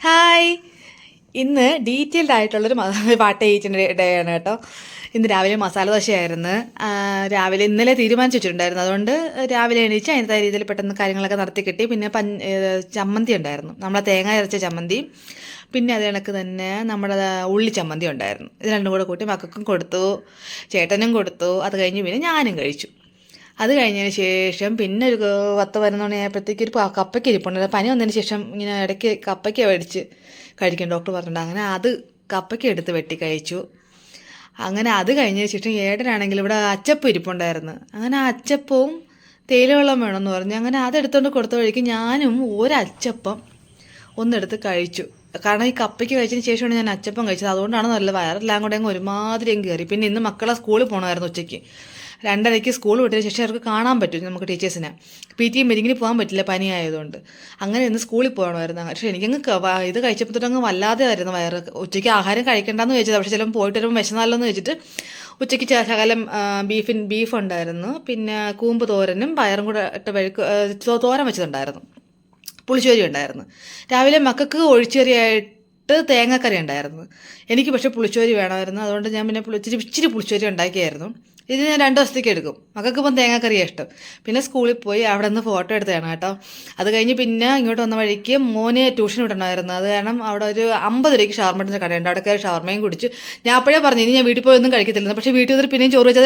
Hi. ഇന്ന് detailed ആയിട്ടുള്ളൊരു പാട്ട് കഴിച്ചിന്റെ ഡേ ആണ് കേട്ടോ. ഇന്ന് രാവിലെ മസാല ദോശയായിരുന്നു. രാവിലെ ഇന്നലെ തീരുമാനിച്ചിട്ടുണ്ടായിരുന്നു അതുകൊണ്ട് രാവിലെ എണീച്ച് അതിന്റെ രീതിയിൽ പെട്ടെന്ന് കാര്യങ്ങളൊക്കെ നടത്തി കിട്ടി. പിന്നെ പൻ ചമ്മന്തി ഉണ്ടായിരുന്നു. നമ്മളെ തേങ്ങ ഇറച്ച ചമ്മന്തി. പിന്നെ അത് കണക്ക് തന്നെ നമ്മുടെ ഉള്ളി ചമ്മന്തി ഉണ്ടായിരുന്നു. ഇത് രണ്ടും കൂടെ കൂട്ടി മക്കൾക്കും കൊടുത്തു ചേട്ടനും കൊടുത്തു. അത് കഴിഞ്ഞ് പിന്നെ ഞാനും കഴിച്ചു. അത് കഴിഞ്ഞതിന് ശേഷം പിന്നെ ഒരു പത്ത് പതിനൊന്ന് മണിയായപ്പോഴത്തേക്ക് ഒരു കപ്പയ്ക്ക് ഇരിപ്പുണ്ട്. പനി വന്നതിന് ശേഷം ഇങ്ങനെ ഇടയ്ക്ക് കപ്പയ്ക്ക് മേടിച്ച് കഴിക്കും ഡോക്ടർ പറഞ്ഞിട്ടുണ്ട്. അങ്ങനെ അത് കപ്പയ്ക്ക് എടുത്ത് വെട്ടി കഴിച്ചു. അങ്ങനെ അത് കഴിഞ്ഞതിന് ശേഷം ഏടനാണെങ്കിൽ ഇവിടെ അച്ചപ്പം ഇരിപ്പുണ്ടായിരുന്നു. അങ്ങനെ ആ അച്ചപ്പവും തേയിലവെള്ളം വേണമെന്ന് പറഞ്ഞു. അങ്ങനെ അതെടുത്തുകൊണ്ട് കൊടുത്ത വഴിക്ക് ഞാനും ഒരച്ചപ്പം ഒന്നെടുത്ത് കഴിച്ചു. കാരണം ഈ കപ്പയ്ക്ക് കഴിച്ചതിന് ശേഷമാണ് ഞാൻ അച്ചപ്പം കഴിച്ചത്. അതുകൊണ്ടാണ് നല്ല വയറെല്ലാം കൂടെ അങ്ങ് ഒരുമാതിരി കയറി. പിന്നെ ഇന്ന് മക്കളെ സ്കൂളിൽ പോകണമായിരുന്നു ഉച്ചയ്ക്ക്. രണ്ടരയ്ക്ക് സ്കൂൾ വിട്ടതിന് ശേഷം അവർക്ക് കാണാൻ പറ്റും നമുക്ക് ടീച്ചേഴ്സിനെ പി ടി മീറ്റിങ്ങിന് പോകാൻ പറ്റില്ല പനിയായതുകൊണ്ട്. അങ്ങനെ ഇന്ന് സ്കൂളിൽ പോകണമായിരുന്നു. പക്ഷേ എനിക്കങ്ങ് ഇത് കഴിച്ചപ്പോൾ തൊട്ടങ്ങ് വല്ലാതെ ആയിരുന്നു വയറ്. ഉച്ചയ്ക്ക് ആഹാരം കഴിക്കണ്ടെന്ന് വെച്ചത്. പക്ഷേ ചിലപ്പോൾ പോയിട്ട് വരുമ്പോൾ വിശന്നാലോ എന്ന് വെച്ചിട്ട് ഉച്ചയ്ക്ക് ശകലം ബീഫിൻ ബീഫ് ഉണ്ടായിരുന്നു. പിന്നെ കൂമ്പ് തോരനും പയറും കൂടെ ഇട്ട് വഴുക്ക് തോരൻ വെച്ചിട്ടുണ്ടായിരുന്നു പുളിശ്ശേരി ഉണ്ടായിരുന്നു. രാവിലെ മക്കൾക്ക് ഒഴിച്ചേറിയായിട്ട് തേങ്ങക്കറി ഉണ്ടായിരുന്നു. എനിക്ക് പക്ഷേ പുളിച്ചോരി വേണമായിരുന്നു. അതുകൊണ്ട് ഞാൻ പിന്നെ പുളി ഇച്ചിരി പുളിശ്ശേരി ഉണ്ടാക്കിയായിരുന്നു. ഇത് ഞാൻ രണ്ട് ദിവസത്തേക്ക് എടുക്കും. മക്കൾക്ക് ഇപ്പം തേങ്ങാക്കറിയാണ് ഇഷ്ടം. പിന്നെ സ്കൂളിൽ പോയി അവിടെ നിന്ന് ഫോട്ടോ എടുത്തതാണ് കേട്ടോ. അത് കഴിഞ്ഞ് പിന്നെ ഇങ്ങോട്ട് വന്ന വഴിക്ക് മോനെ ട്യൂഷൻ വിടണമായിരുന്നു. അത് കാരണം അവിടെ ഒരു അമ്പത് രൂപയ്ക്ക് ഷവർമട്ടിന്റെ കടയുണ്ട്. അവിടെ കയറി ഷവർമയും കുടിച്ചു. ഞാൻ അപ്പോഴേ പറഞ്ഞു ഇനി ഞാൻ വീട്ടിൽ പോയി ഒന്നും കഴിക്കത്തില്ലെന്ന്. പക്ഷേ വീട്ടിൽ വന്നിട്ട് പിന്നെയും ചോറ്